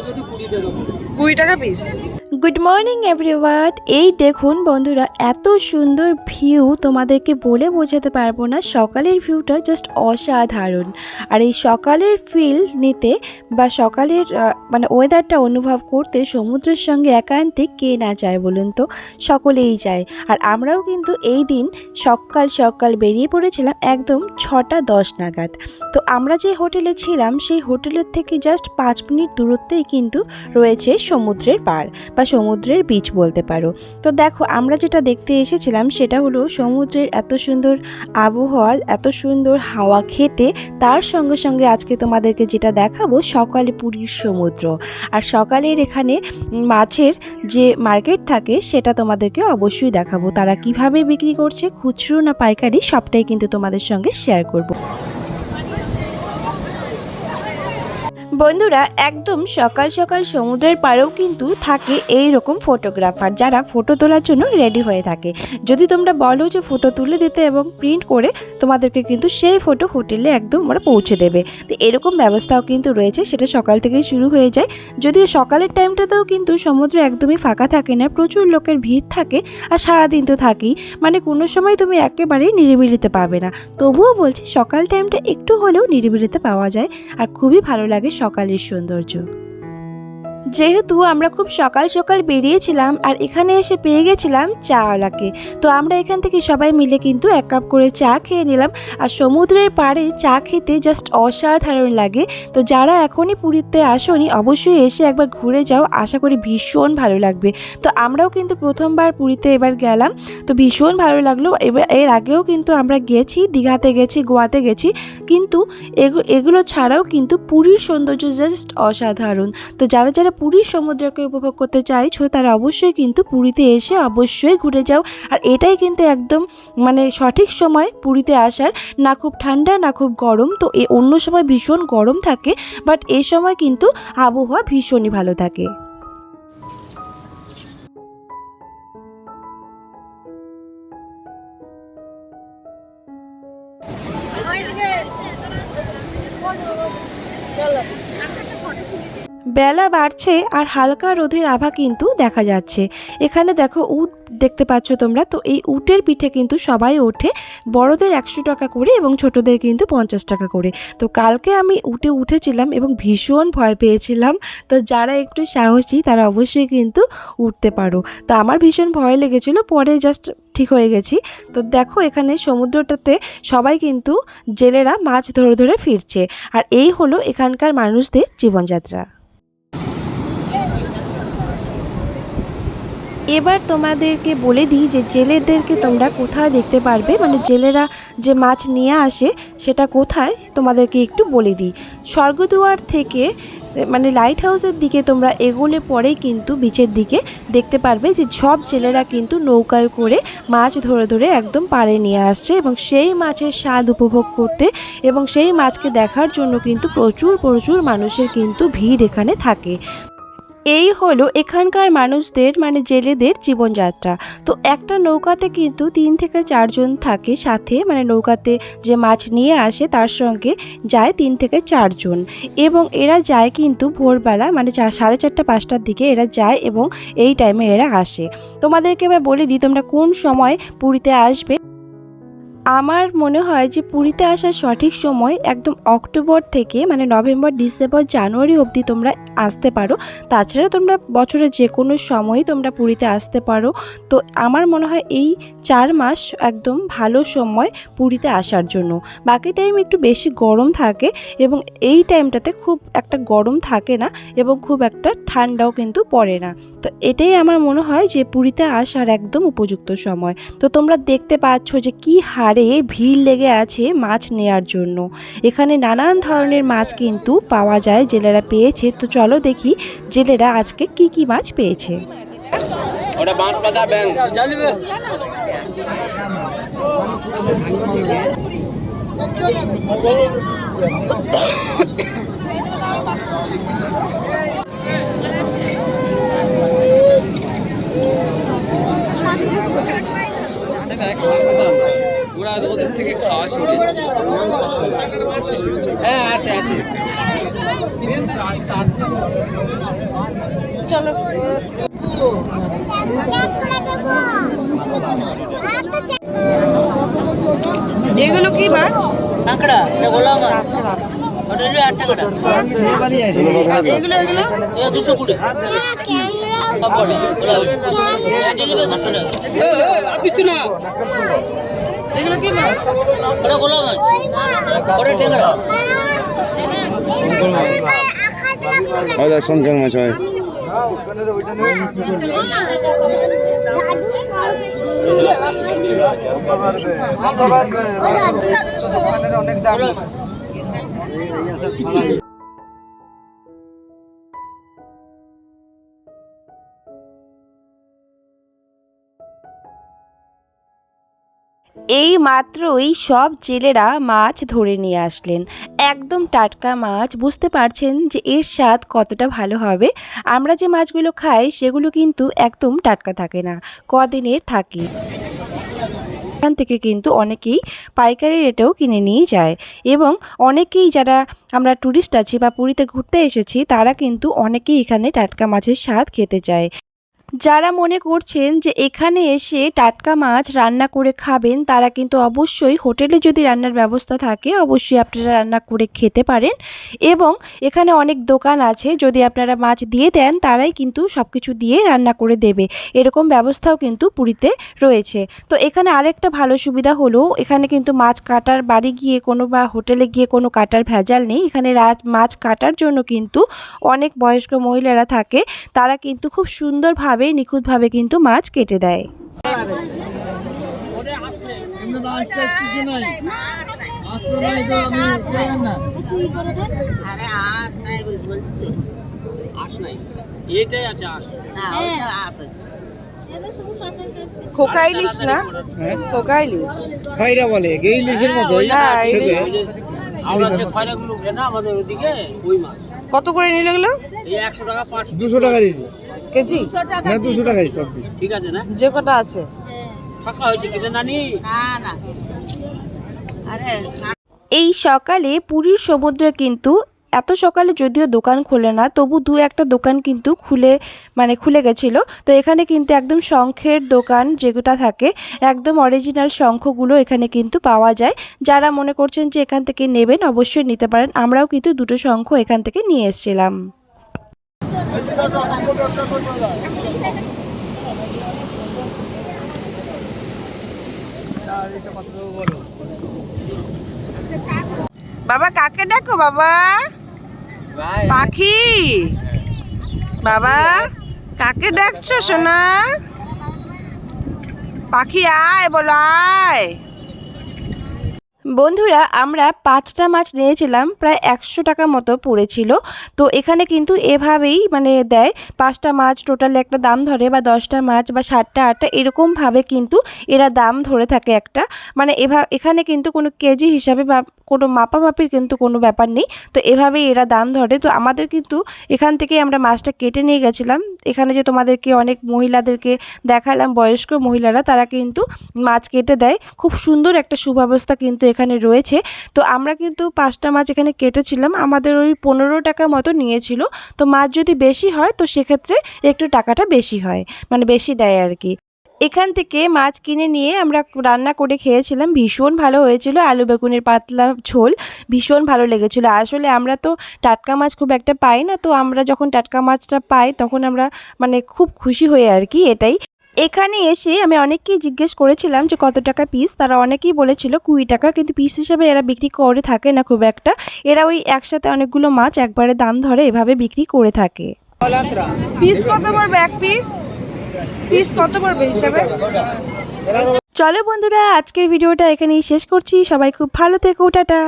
যদি কুড়ি টাকা কুড়ি টাকা পিস গুড মর্নিং এভরিওয়ান এই দেখুন বন্ধুরা, এত সুন্দর ভিউ তোমাদেরকে বলে বোঝাতে পারব না। সকালের ভিউটা জাস্ট অসাধারণ। আর এই সকালের ফিল নিতে বা সকালের মানে ওয়েদারটা অনুভব করতে সমুদ্রের সঙ্গে একান্তে কে না যায় বলুন তো? সকলেই যায়। আর আমরাও কিন্তু এই দিন সকাল সকাল বেরিয়ে পড়েছিলাম একদম ছটা দশ নাগাদ। তো আমরা যে হোটেলে ছিলাম, সেই হোটেলের থেকে জাস্ট পাঁচ মিনিট দূরত্বেই কিন্তু রয়েছে সমুদ্রের পাড় বা সমুদ্রের বিচ বলতে পারো। তো দেখো, আমরা যেটা দেখতে এসেছিলাম সেটা হলো সমুদ্রের এত সুন্দর আবহাওয়া, এত সুন্দর হাওয়া খেতে। তার সঙ্গে সঙ্গে আজকে তোমাদেরকে যেটা দেখাবো, সকালে পুরীর সমুদ্র। আর সকালের এখানে মাছের যে মার্কেট থাকে, সেটা তোমাদেরকে অবশ্যই দেখাবো। তারা কীভাবে বিক্রি করছে, খুচরো না পাইকারি, সবটাই কিন্তু তোমাদের সঙ্গে শেয়ার করব। বন্ধুরা, একদম সকাল সকাল সমুদ্রের পাড়েও কিন্তু থাকে এই রকম ফটোগ্রাফার যারা ফটো তোলার জন্য রেডি হয়ে থাকে। যদি তোমরা বলো যে ফটো তুলে দিতে এবং প্রিন্ট করে, তোমাদেরকে কিন্তু সেই ফটো হোটেলে একদম ওরা পৌঁছে দেবে। তো এরকম ব্যবস্থাও কিন্তু রয়েছে, সেটা সকাল থেকেই শুরু হয়ে যায়। যদিও সকালের টাইমটাতেও কিন্তু সমুদ্র একদমই ফাঁকা থাকে না, প্রচুর লোকের ভিড় থাকে আর সারাদিন তো থাকেই। মানে কোনো সময় তুমি একেবারেই নিরিবিলিতে পাবে না। তবুও বলছি সকাল টাইমটা একটু হলেও নিরিবিলিতে পাওয়া যায়। আর খুবই ভালো লাগে সকালের সৌন্দর্য। যেহেতু আমরা খুব সকাল সকাল বেরিয়েছিলাম আর এখানে এসে পেয়ে গেছিলাম চাওয়ালাকে, তো আমরা এখান থেকে সবাই মিলে কিন্তু এক কাপ করে চা খেয়ে নিলাম। আর সমুদ্রের পাড়ে চা খেতে জাস্ট অসাধারণ লাগে। তো যারা এখনই পুরীতে আসনি, অবশ্যই এসে একবার ঘুরে যাও, আশা করি ভীষণ ভালো লাগবে। তো আমরাও কিন্তু প্রথমবার পুরীতে এবার গেলাম, তো ভীষণ ভালো লাগল। এবার এর আগেও কিন্তু আমরা গেছি, দীঘাতে গেছি, গোয়াতে গেছি, কিন্তু এগু- এগুলো ছাড়াও কিন্তু পুরীর সৌন্দর্য জাস্ট অসাধারণ। তো যারা যারা পুরীর সমুদ্রকে উপভোগ করতে চাইছো তারা অবশ্যই কিন্তু পুরীতে এসে অবশ্যই ঘুরে যাও। আর এটাই কিন্তু একদম মানে সঠিক সময় পুরীতে আসার। না খুব ঠান্ডা, না খুব গরম, তো এ অন্য সময় ভীষণ গরম থাকে বাট এ সময় কিন্তু আবহাওয়া ভীষণই ভালো থাকে। বেলা বাড়ছে আর হালকা রোদের আভা কিন্তু দেখা যাচ্ছে। এখানে দেখো উট দেখতে পাচ্ছ তোমরা, তো এই উটের পিঠে কিন্তু সবাই ওঠে, বড়দের একশো টাকা করে এবং ছোটদের কিন্তু পঞ্চাশ টাকা করে। তো কালকে আমি উটে উঠেছিলাম এবং ভীষণ ভয় পেয়েছিলাম, তো যারা একটু সাহসী তারা অবশ্যই কিন্তু উঠতে পারো। তো আমার ভীষণ ভয় লেগেছিল, পরে জাস্ট ঠিক হয়ে গেছি। তো দেখো এখানে সমুদ্রটাতে সবাই কিন্তু জেলেরা মাছ ধরে ধরে ফিরছে, আর এই হলো এখানকার মানুষদের জীবনযাত্রা। এবার তোমাদেরকে বলে দিই যে জেলেদেরকে তোমরা কোথায় দেখতে পারবে? মানে জেলেরা যে মাছ নিয়ে আসে, সেটা কোথায়? তোমাদেরকে একটু বলে দিই। স্বর্গদুয়ার থেকে মানে লাইট হাউসের দিকে তোমরা এগোলে পরেই কিন্তু বিচের দিকে দেখতে পারবে যে সব জেলেরা কিন্তু নৌকায় করে মাছ ধরে ধরে একদম পাড়ে নিয়ে আসছে এবং সেই মাছের স্বাদ উপভোগ করতে এবং সেই মাছকে দেখার জন্য কিন্তু প্রচুর প্রচুর মানুষের কিন্তু ভিড় এখানে থাকে। এই হলো এখানকার মানুষদের মানে জেলেদের জীবনযাত্রা। তো একটা নৌকাতে কিন্তু তিন থেকে চারজন থাকে সাথে মানে নৌকাতে যে মাছ নিয়ে আসে তার সঙ্গে যায় তিন থেকে চারজন। এবং এরা যায় কিন্তু ভোরবেলা মানে চার সাড়ে চারটা, পাঁচটার দিকে এরা যায় এবং এই টাইমে এরা আসে। তোমাদেরকে এবার বলে দিই, তোমরা কোন সময় পুরীতে আসবে? আমার মনে হয় যে পুরীতে আসার সঠিক সময় একদম অক্টোবর থেকে মানে নভেম্বর, ডিসেম্বর, জানুয়ারি অবধি তোমরা আসতে পারো। তাছাড়া তোমরা বছরের যে কোনো সময়ই তোমরা পুরীতে আসতে পারো। তো আমার মনে হয় এই চার মাস একদম ভালো সময় পুরীতে আসার জন্য। বাকি টাইম একটু বেশি গরম থাকে এবং এই টাইমটাতে খুব একটা গরম থাকে না এবং খুব একটা ঠান্ডাও কিন্তু পড়ে না। তো এটাই আমার মনে হয় যে পুরীতে আসার একদম উপযুক্ত সময়। তো তোমরা দেখতে পাচ্ছ যে কি হারে ভিড় লেগে আছে মাছ নেয়ার জন্য। এখানে নানান ধরনের মাছ কিন্তু পাওয়া যায় জেলেরা পেয়েছে। তো চলো দেখি জেলেরা আজকে কি কি মাছ পেয়েছে। ওটা বাঁশ পাতা ব্যাংক জানিবে ওরা ওদের থেকে খাওয়া শিখে হ্যাঁ আছে আছে। চলো। এগুলো কি মাছ? কাঁকড়া এটা গোলা মাছ? ওটা হলো আট টাকাটা এগুলো এগুলো দুশো কুড়ি। টাকা কিছু না। এগুলো কি মাছ? ওটা গোলা মাছ। ওটা টেংরা হয়তো শঙ্কর মাছ হয়। অনেক দাম। এই মাত্রই সব জেলেরা মাছ ধরে নিয়ে আসলেন। একদম টাটকা মাছ, বুঝতে পারছেন যে এর স্বাদ কতটা ভালো হবে। আমরা যে মাছগুলো খাই, সেগুলো কিন্তু একদম টাটকা থাকে না, কদিনের থাকে। এখান থেকে কিন্তু অনেকেই পাইকারি রেটেও কিনে নিয়ে যায় এবং অনেকেই যারা আমরা ট্যুরিস্ট আছি বা পুরীতে ঘুরতে এসেছি, তারা কিন্তু অনেকেই এখানে টাটকা মাছের স্বাদ খেতে চায়। যারা মনে করছেন যে এখানে এসে টাটকা মাছ রান্না করে খাবেন, তারা কিন্তু অবশ্যই হোটেলে যদি রান্নার ব্যবস্থা থাকে, অবশ্যই আপনারা রান্না করে খেতে পারেন। এবং এখানে অনেক দোকান আছে, যদি আপনারা মাছ দিয়ে দেন, তারাই কিন্তু সব কিছু দিয়ে রান্না করে দেবে। এরকম ব্যবস্থাও কিন্তু পুরীতে রয়েছে। তো এখানে আরেকটা ভালো সুবিধা হলো, এখানে কিন্তু মাছ কাটার বাড়ি গিয়ে কোনো বা হোটেলে গিয়ে কোনো কাটার ভেজাল নেই। এখানে মাছ কাটার জন্য কিন্তু অনেক বয়স্ক মহিলারা থাকে, তারা কিন্তু খুব সুন্দরভাবে নিখুঁতভাবে কিন্তু মাছ কেটে দেয়। খোকা ইলিশ না? খোকা ইলিশ খয়রা বলে এই ইলিশের মতো না, ইলিশ। ওই যে আমরা যে খয়রাগুলো উঠে না আমাদের ওদিকে ওই মাছ। কত করে নিল এগুলো? টাকা পাঁচ দুশো টাকা দিয়েছে। কেজি? না দুশো টাকাই সব ঠিক আছে না? যে কটা আছে? ফাঁকা হয়েছে কিনে নানি এই সকালে পুরীর সমুদ্রে কিন্তু এত সকালে যদিও দোকান খোলে না তবু দু একটা দোকান কিন্তু খুলে মানে খুলে গেছিল। তো এখানে কিন্তু একদম শঙ্খের দোকান যেগুলো থাকে একদম অরিজিনাল শঙ্খগুলো এখানে কিন্তু পাওয়া যায়। যারা মনে করছেন যে এখান থেকে নেবেন অবশ্যই নিতে পারেন। আমরাও কিন্তু দুটো শঙ্খ এখান থেকে নিয়ে এসেছিলাম। বাবা কাকে ডাকো বাবা? পাখি। বাবা কাকে ডাকছো সোনা? পাখি আয় বলো আয়। বন্ধুরা, আমরা পাঁচটা মাছ নিয়েছিলাম, প্রায় একশো টাকা মতো পড়েছিল। তো এখানে কিন্তু এভাবেই মানে দেয়, পাঁচটা মাছ টোটাল একটা দাম ধরে বা দশটা মাছ বা সাতটা আটটা, এরকমভাবে কিন্তু এরা দাম ধরে থাকে একটা। মানে এভা, এখানে কিন্তু কোনো কেজি হিসাবে বা কোনো মাপামাপির কিন্তু কোনো ব্যাপার নেই। তো এভাবেই এরা দাম ধরে। তো আমাদের কিন্তু এখান থেকে আমরা মাছটা কেটে নিয়ে গেছিলাম। এখানে যে তোমাদেরকে অনেক মহিলাদেরকে দেখালাম, বয়স্ক মহিলারা, তারা কিন্তু মাছ কেটে দেয়। খুব সুন্দর একটা সুব্যবস্থা কিন্তু এখানে রয়েছে। তো আমরা কিন্তু পাঁচটা মাছ এখানে কেটেছিলাম। আমাদের ওই পনেরো টাকা মতো নিয়েছিল। তো মাছ যদি বেশি হয়, তো সেক্ষেত্রে একটু টাকাটা বেশি হয়। মানে বেশি দেয় আর কি এখান থেকে মাছ কিনে নিয়ে আমরা রান্না করে খেয়েছিলাম। ভীষণ ভালো হয়েছিল। আলু বেগুনের পাতলা ঝোল ভীষণ ভালো লেগেছিলো। আসলে আমরা তো টাটকা মাছ খুব একটা পাই না। তো আমরা যখন টাটকা মাছটা পাই, তখন আমরা মানে খুব খুশি হই আর কি এটাই। এখানে এসে আমি অনেককেই জিজ্ঞেস করেছিলাম যে কত টাকা পিস তারা অনেকেই বলেছিল কুড়ি টাকা কিন্তু পিস হিসেবে এরা বিক্রি করে থাকে না খুব একটা। এরা ওই একসাথে অনেকগুলো মাছ একবারে দাম ধরে এভাবে বিক্রি করে থাকে। পিস কত পড়বে? এক পিস পিস কত পড়বে হিসাবে? চলো বন্ধুরা আজকের ভিডিওটা এখানেই শেষ করছি। সবাই খুব ভালো থেকো টাটা।